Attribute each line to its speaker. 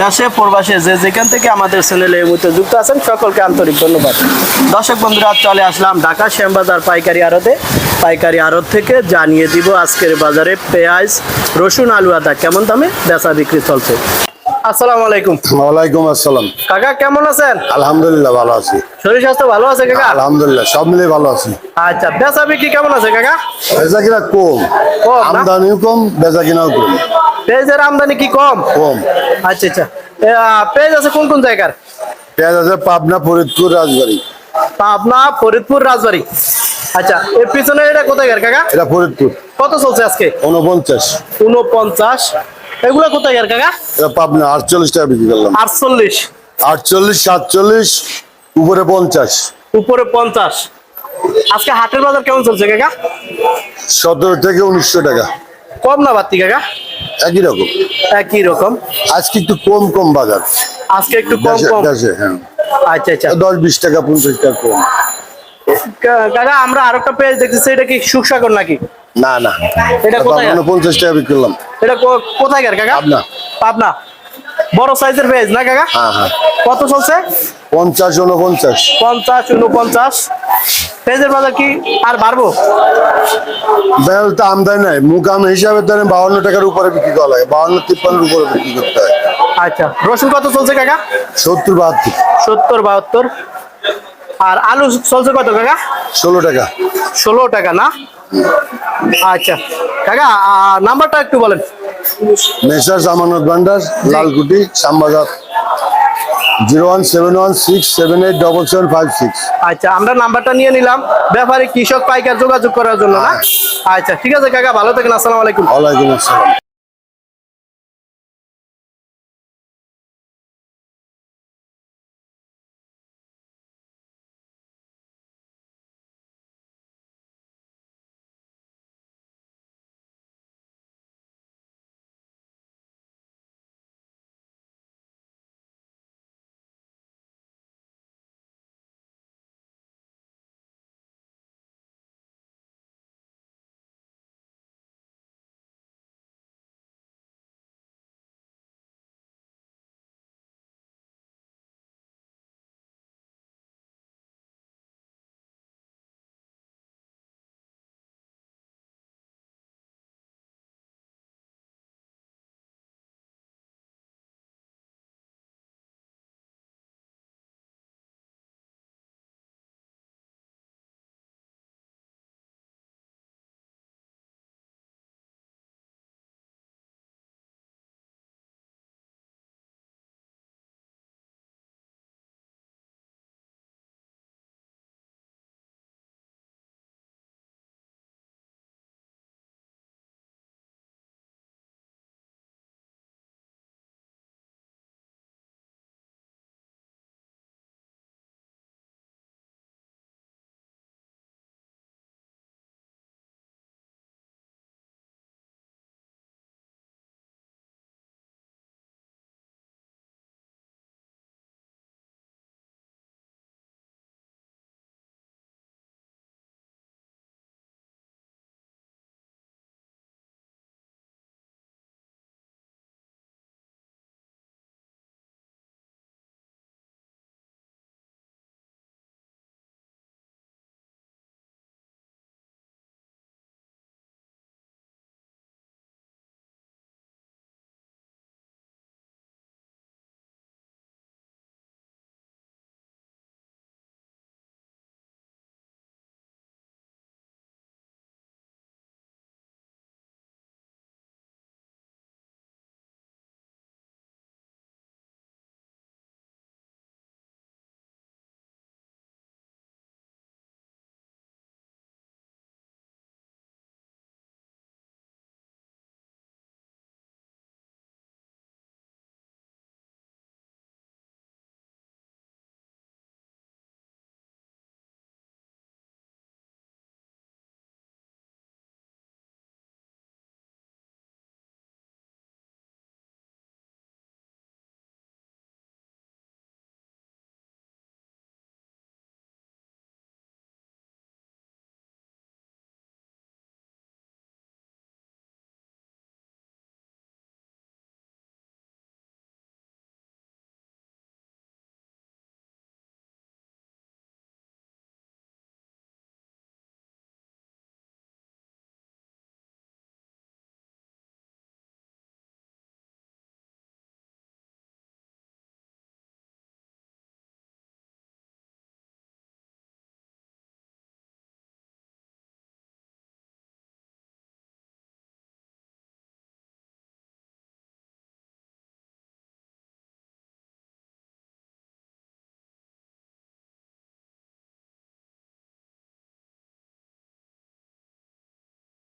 Speaker 1: দেশে প্রবাসে যে যেখান থেকে আমাদের চ্যানেলে এই মুহূর্তে যুক্ত আছেন, সকলকে আন্তরিক ধন্যবাদ। দর্শক বন্ধুরা, চলে আসলাম ঢাকা শ্যামবাজার পাইকারি আড়তে। পাইকারি আড়ত থেকে জানিয়ে দিব আজকের বাজারে পেঁয়াজ, রসুন, আলু, আদা কেমন দামে বেচা বিক্রি চলছে। আসসালামু আলাইকুম।
Speaker 2: ওয়ালাইকুম আসসালাম।
Speaker 1: কাকা কেমন আছেন?
Speaker 2: আলহামদুলিল্লাহ ভালো আছি।
Speaker 1: শরীর স্বাস্থ্য ভালো আছে কাকা?
Speaker 2: আলহামদুলিল্লাহ সব মিলে ভালো আছি।
Speaker 1: আচ্ছা বেচা বিক্রি কেমন আছে কাকা?
Speaker 2: বেচা কিনা কম
Speaker 1: কম
Speaker 2: আমদানিও কম বেচা কিনাও কম।
Speaker 1: পেঁয়াজের আমদানি কি কম?
Speaker 2: কম।
Speaker 1: আচ্ছা আচ্ছা। পেঁয়াজ আছে কোন কোন জায়গার?
Speaker 2: পেঁয়াজ আছে পাবনা ফরিদপুর রাজবাড়ি।
Speaker 1: পাবনা ফরিদপুর রাজবাড়ি। আচ্ছা এর পিছনে এটা কোথায় কাকা?
Speaker 2: এটা ফরিদপুর।
Speaker 1: কত চলছে আজকে?
Speaker 2: উনপঞ্চাশ
Speaker 1: উনপঞ্চাশ এগুলো কোথায় কাকা?
Speaker 2: এটা পাবনা আটচল্লিশ টাকা বিক্রি করলাম।
Speaker 1: আটচল্লিশ।
Speaker 2: আটচল্লিশ সাতচল্লিশ উপরে পঞ্চাশ।
Speaker 1: উপরে পঞ্চাশ। আজকে হাটের বাজার কেমন চলছে কাকা?
Speaker 2: সতেরো থেকে উনিশশো টাকা।
Speaker 1: কম না বাড়তি কাকা?
Speaker 2: একই রকম।
Speaker 1: একই রকম।
Speaker 2: আজকে একটু কম কম বাজার।
Speaker 1: আজকে একটু কম কম।
Speaker 2: হ্যাঁ।
Speaker 1: আচ্ছা আচ্ছা।
Speaker 2: দশ বিশ টাকা পঞ্চাশ টাকা কম।
Speaker 1: কাকা আমরা আরেকটা পেজ দেখতেছি এটা কি সুখসাগর নাকি?
Speaker 2: না না।
Speaker 1: এটা কোথায়?
Speaker 2: পঞ্চাশ টাকা বিক্রি করলাম।
Speaker 1: এটা কোথায় কাকা?
Speaker 2: পাবনা।
Speaker 1: পাবনা। বড় সাইজের পেজ না কাকা?
Speaker 2: হ্যাঁ হ্যাঁ।
Speaker 1: কত চলছে?
Speaker 2: পঞ্চাশ উনপঞ্চাশ
Speaker 1: পঞ্চাশ উনপঞ্চাশ পেঁয়াজের বাজার কি আর বাড়বো?
Speaker 2: বেল তো আমদানি নাই। মুকাম হিসাবে ধরেন বাউন্ন টাকার উপরে বিক্রি করা লাগে। বাউন্ন তিপ্পান্নের উপরে বিক্রি করতে হয়।
Speaker 1: আচ্ছা। রসুন কত চলছে কাকা?
Speaker 2: সত্তর বাহাত্তর।
Speaker 1: সত্তর বাহাত্তর। আর আলু চলছে কত কাকা?
Speaker 2: ষোলো টাকা।
Speaker 1: ষোলো টাকা না? আচ্ছা। কাকা নাম্বারটা একটু বলেন।
Speaker 2: Messrs Amanat Bhandar Lalkuti Shyambazar. Zero one seven one six seven eight double seven five six.
Speaker 1: আচ্ছা আমরা নাম্বারটা নিয়ে নিলাম ব্যাপারে কৃষক পাইকার যোগাযোগ করার জন্য না? আচ্ছা ঠিক আছে কাকা ভালো থাকেন আসসালামু আলাইকুম।
Speaker 2: ওয়ালাইকুম আসসালাম।